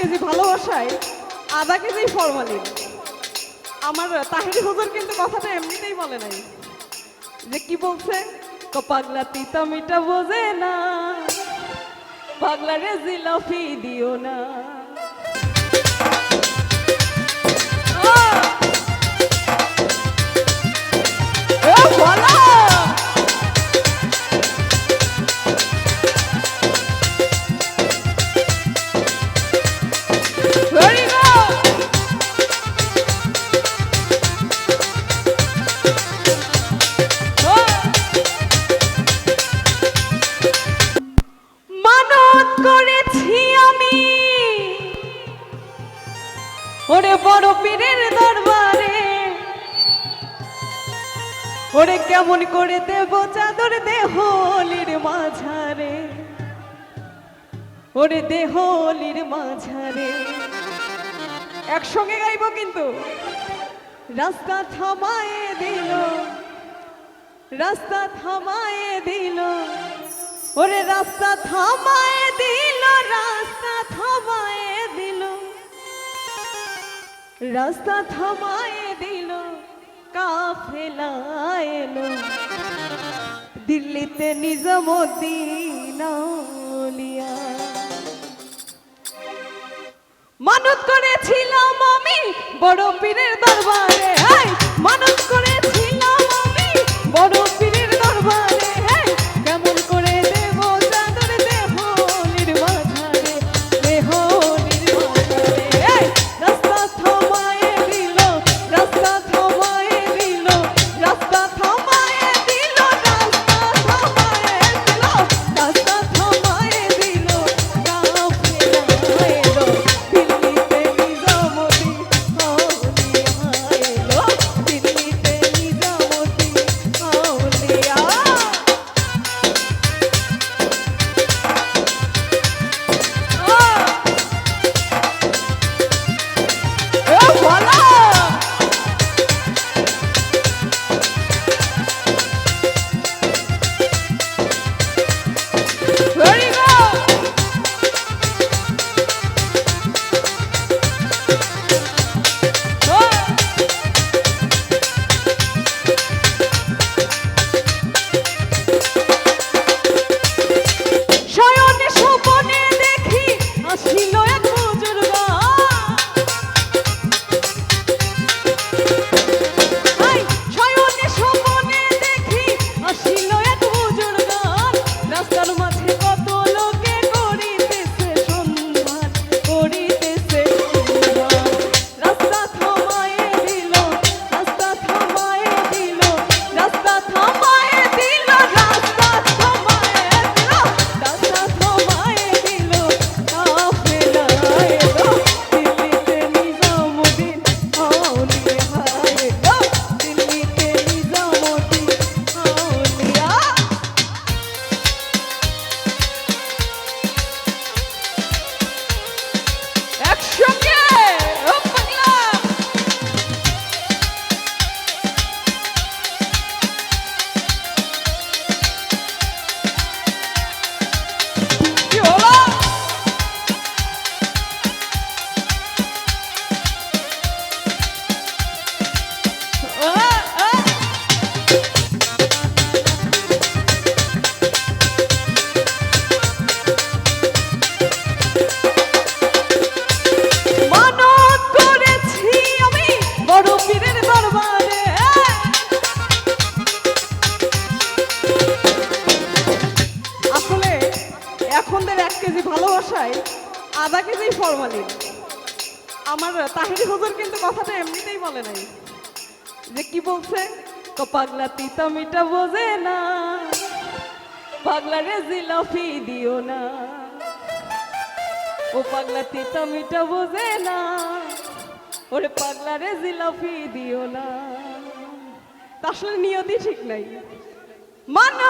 KG ভালোবাসায় আধা KG formalin, আমার তাহিরি হুজুর কিন্তু কথাটা এমনিতেই বলে নাই। যে কি বলছে? কপাগলা পাগলা তিতা মিটা বোঝে না পাগলা রে জিলাফি দিও না। ওরে বড় পীরের দরবারে। ওরে কেমন করে দেব চাদর দেহলির মাঝারে। ওরে দেহলির মাঝারে। একসঙ্গে গাইব কিন্তু। রাস্তা থামায়ে দিল। রাস্তা থামায়ে দিল। ওরে রাস্তা থামায় দিল, রাস্তা রাস্তা থামায়ে দিল কাফেলা এলো। দিল্লিতে নিজামুদ্দিন মানত করেছিলাম আমি বড় পীরের দরবারে। মানত করেছিলাম আমি বড় ফরমালিন। আমার তাহিরি হুজুর কিন্তু কথাটা এমনিতেই বলে নাই। যে কি বলছে? তো পাগলা তিতা মিটা বোঝে না পাগলা রে জিলাফি দিও না। ও পাগলা তিতা মিটা বোঝে না, ওরে পাগলা রে জিলাফি দিও না। আসলে নিয়তি ঠিক নাই। মানত